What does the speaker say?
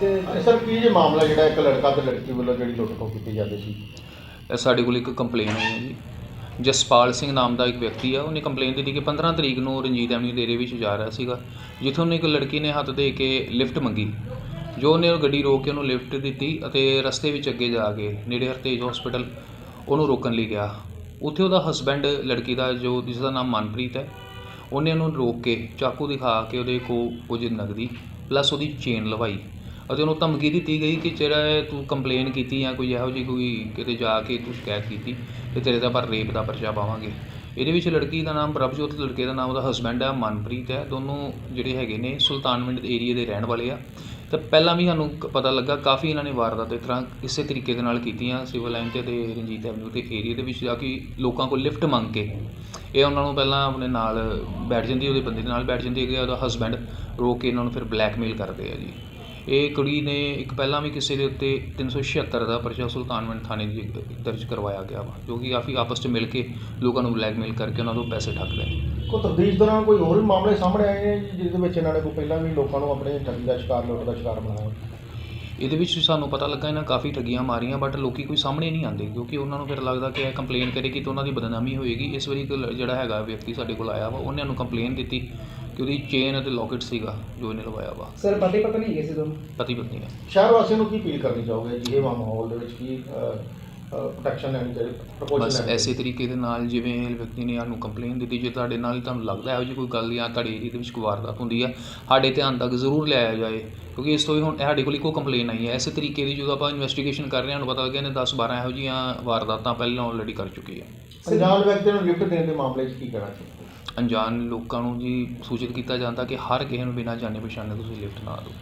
ਤੇ ਸਰ, ਕੀ ਜੇ ਮਾਮਲਾ ਜਿਹੜਾ ਇੱਕ ਲੜਕਾ ਤੇ ਲੜਕੀ ਵੱਲੋਂ ਜਿਹੜੀ ਲੁੱਟ ਕੀਤੀ ਜਾਂਦੀ ਸੀ? ਇਹ ਸਾਡੇ ਕੋਲ ਇੱਕ ਕੰਪਲੇਨ ਆਈ ਹੈ ਜੀ। ਜਸਪਾਲ ਸਿੰਘ ਨਾਮ ਦਾ ਇੱਕ ਵਿਅਕਤੀ ਆ, ਉਹਨੇ ਕੰਪਲੇਨ ਦਿੱਤੀ ਕਿ 15 ਤਰੀਕ ਨੂੰ ਰਣਜੀਤ ਐਵਨਿਊ ਦੇ ਏਰੀਏ ਵਿੱਚ ਜਾ ਰਿਹਾ ਸੀਗਾ, ਜਿੱਥੋਂ ਉਹਨੇ ਇੱਕ ਲੜਕੀ ਨੇ ਹੱਥ ਦੇ ਕੇ ਲਿਫਟ ਮੰਗੀ। ਜੋ ਉਹਨੇ ਉਹ ਗੱਡੀ ਰੋਕ ਕੇ ਉਹਨੂੰ ਲਿਫਟ ਦਿੱਤੀ ਅਤੇ ਰਸਤੇ ਵਿੱਚ ਅੱਗੇ ਜਾ ਕੇ ਨੇੜੇ ਹਰਤੇਜ ਹਸਪੀਟਲ ਉਹਨੂੰ ਰੋਕਣ ਲਈ ਗਿਆ। ਉੱਥੇ ਉਹਦਾ ਹਸਬੈਂਡ ਲੜਕੀ ਦਾ, ਜੋ ਜਿਸ ਦਾ ਨਾਮ ਮਨਪ੍ਰੀਤ ਹੈ, ਉਹਨੇ ਉਹਨੂੰ ਰੋਕ ਕੇ ਚਾਕੂ ਦਿਖਾ ਕੇ ਉਹਦੇ ਕੋਲ ਕੁਝ ਨਗਦੀ ਪਲੱਸ ਉਹਦੀ ਚੇਨ ਲਵਾਈ। ਅਤੇ ਉਹਨੂੰ ਧਮਕੀ ਦਿੱਤੀ ਗਈ ਕਿ ਜਿਹੜਾ ਇਹ ਤੂੰ ਕੰਪਲੇਨ ਕੀਤੀ ਜਾਂ ਕੋਈ ਇਹੋ ਜਿਹੀ ਕੋਈ ਕਿਤੇ ਜਾ ਕੇ ਤੂੰ ਸ਼ਿਕਾਇਤ ਕੀਤੀ ਅਤੇ ਤੇਰੇ ਦਾ ਪਰ ਰੇਪ ਦਾ ਪਰਚਾ ਪਾਵਾਂਗੇ। ਇਹਦੇ ਵਿੱਚ ਲੜਕੀ ਦਾ ਨਾਮ ਪ੍ਰਭਜੋਤ, ਲੜਕੇ ਦਾ ਨਾਮ ਉਹਦਾ ਹਸਬੈਂਡ ਹੈ ਮਨਪ੍ਰੀਤ ਹੈ। ਦੋਨੋਂ ਜਿਹੜੇ ਹੈਗੇ ਨੇ ਸੁਲਤਾਨਵਿੰਡ ਏਰੀਏ ਦੇ ਰਹਿਣ ਵਾਲੇ ਆ। ਤਾਂ ਪਹਿਲਾਂ ਵੀ ਸਾਨੂੰ ਕ- ਪਤਾ ਲੱਗਾ, ਕਾਫੀ ਇਹਨਾਂ ਨੇ ਵਾਰਦਾਤ ਇਸ ਤਰ੍ਹਾਂ ਇਸੇ ਤਰੀਕੇ ਦੇ ਨਾਲ ਕੀਤੀਆਂ, ਸਿਵਲ ਲਾਈਨ ਤੇ ਤੇ ਰਣਜੀਤ ਐਵਨਿਊ ਦੇ ਏਰੀਏ ਦੇ ਵਿੱਚ ਜਾ ਕੇ ਲੋਕਾਂ ਕੋਲ ਲਿਫਟ ਮੰਗ ਕੇ। ਇਹ ਉਹਨਾਂ ਨੂੰ ਪਹਿਲਾਂ ਆਪਣੇ ਨਾਲ ਬੈਠ ਜਾਂਦੀ, ਉਹਦੇ ਬੰਦੇ ਦੇ ਨਾਲ ਬੈਠ ਜਾਂਦੀ ਹੈ ਉਹਦਾ ਹਸਬੈਂਡ ਰੋਕ ਕੇ ਇਹਨਾਂ ਨੂੰ ਫਿਰ ਬਲੈਕਮੇਲ ਕਰਦੇ ਆ ਜੀ। ਇਹ ਕੁੜੀ ਨੇ ਇੱਕ ਪਹਿਲਾਂ ਵੀ ਕਿਸੇ ਦੇ ਉੱਤੇ 376 ਦਾ ਪਰਚਾ ਸੁਲਤਾਨਵਿੰਡ ਥਾਣੇ ਦੀ ਦਰਜ ਕਰਵਾਇਆ ਗਿਆ ਵਾ ਜੋ ਕਿ ਕਾਫੀ ਆਪਸ 'ਚ ਮਿਲ ਕੇ ਲੋਕਾਂ ਨੂੰ ਬਲੈਕਮੇਲ ਕਰਕੇ ਉਹਨਾਂ ਤੋਂ ਪੈਸੇ ਠੱਗਦੇ ਨੇ ਕੋਈ ਤਬਦੀਲ ਦੌਰਾਨ ਕੋਈ ਹੋਰ ਵੀ ਮਾਮਲੇ ਸਾਹਮਣੇ ਆਏ ਨੇ ਜੀ, ਜਿਹਦੇ ਵਿੱਚ ਇਹਨਾਂ ਨੇ ਕੋਈ ਪਹਿਲਾਂ ਵੀ ਲੋਕਾਂ ਨੂੰ ਆਪਣੇ ਠੱਗੀ ਦਾ ਸ਼ਿਕਾਰ ਲੁੱਟ ਦਾ ਸ਼ਿਕਾਰ ਬਣਾਇਆ? ਇਹਦੇ ਵਿੱਚ ਸਾਨੂੰ ਪਤਾ ਲੱਗਾ ਇਹਨਾਂ ਕਾਫੀ ਠੱਗੀਆਂ ਮਾਰੀਆਂ ਬਟ ਲੋਕੀ ਕੋਈ ਸਾਹਮਣੇ ਨਹੀਂ ਆਉਂਦੇ ਕਿਉਂਕਿ ਉਹਨਾਂ ਨੂੰ ਫਿਰ ਲੱਗਦਾ ਕਿ ਇਹ ਕੰਪਲੇਨ ਕਰੇਗੀ ਤਾਂ ਉਹਨਾਂ ਦੀ ਬਦਨਾਮੀ ਹੋਏਗੀ। ਇਸ ਵਾਰੀ ਇੱਕ ਲ- ਜਿਹੜਾ ਹੈਗਾ ਵਿਅਕਤੀ ਸਾਡੇ ਕੋਲ ਆਇਆ ਵਾ ਉਹਨੇ ਨੂੰ ਕੰਪਲੇਨ ਦਿੱਤੀ। ਕਿ ਉਹਦੀ ਚੇਨ ਅਤੇ ਲੋਕਟ ਸੀਗਾ ਜੋ ਇਹਨੇ ਲਵਾਇਆ ਵਾ। ਸਰ ਪਤੀ ਪਤਨੀ ਹੈਗੇ ਸੀ ਦੋਨੋਂ? ਪਤੀ ਪਤਨੀ ਹੈ ਸ਼ਹਿਰ ਵਾਸੀਆਂ ਨੂੰ ਕੀ ਅਪੀਲ ਕਰਨੀ ਚਾਹੋਗੇ? ਜੀ ਇਹ ਮਾਹੌਲ ਦੇ ਵਿੱਚ ਕੀ ਪ੍ਰੋਟੈਕਸ਼ਨ ਲੈਣੀ ਚਾਹੀਦੀ ਪ੍ਰਪੋਜ਼ਲ ਬਸ ਐਸੇ ਤਰੀਕੇ ਦੇ ਨਾਲ ਜਿਵੇਂ ਇਹ ਵਿਅਕਤੀ ਨੇ ਸਾਨੂੰ ਕੰਪਲੇਨ ਦਿੱਤੀ ਜੇ ਤੁਹਾਡੇ ਨਾਲ ਤੁਹਾਨੂੰ ਲੱਗਦਾ ਇਹੋ ਜਿਹੀ ਕੋਈ ਗੱਲ ਜਾਂ ਤੁਹਾਡੇ ਏਰੀਏ ਦੇ ਵਿੱਚ ਕੋਈ ਵਾਰਦਾਤ ਹੁੰਦੀ ਆ ਸਾਡੇ ਧਿਆਨ ਤੱਕ ਜ਼ਰੂਰ ਲਿਆਇਆ ਜਾਏ। ਕਿਉਂਕਿ ਇਸ ਤੋਂ ਹੀ ਹੁਣ ਸਾਡੇ ਕੋਲ ਇੱਕੋ ਕੰਪਲੇਨ ਆਈ ਹੈ ਐਸੇ ਤਰੀਕੇ ਦੀ ਜਦੋਂ ਆਪਾਂ ਇਨਵੈਸਟੀਗੇਸ਼ਨ ਕਰ ਰਹੇ ਹਾਂ ਸਾਨੂੰ ਪਤਾ ਲੱਗਿਆ ਨੇ 10 12 ਇਹੋ ਜਿਹੀਆਂ ਵਾਰਦਾਤਾਂ ਪਹਿਲਾਂ ਆਲਰੇਡੀ ਕਰ ਚੁੱਕੀ ਹੈ ਅਣਜਾਣ ਵਿਅਕਤੀ ਨੂੰ ਲਿਫਟ ਦੇਣ ਦੇ ਮਾਮਲੇ 'ਚ ਕੀ ਕਹਿਣਾ ਚਾਹੀਦਾ ਅਣਜਾਣ ਲੋਕਾਂ ਨੂੰ ਜੀ ਸੂਚਿਤ ਕੀਤਾ ਜਾਂਦਾ ਕਿ ਹਰ ਕਿਸੇ ਨੂੰ ਬਿਨਾਂ ਜਾਣੇ ਪਛਾਣੇ ਤੁਸੀਂ ਲਿਫਟ ਨਾ ਦਿਓ।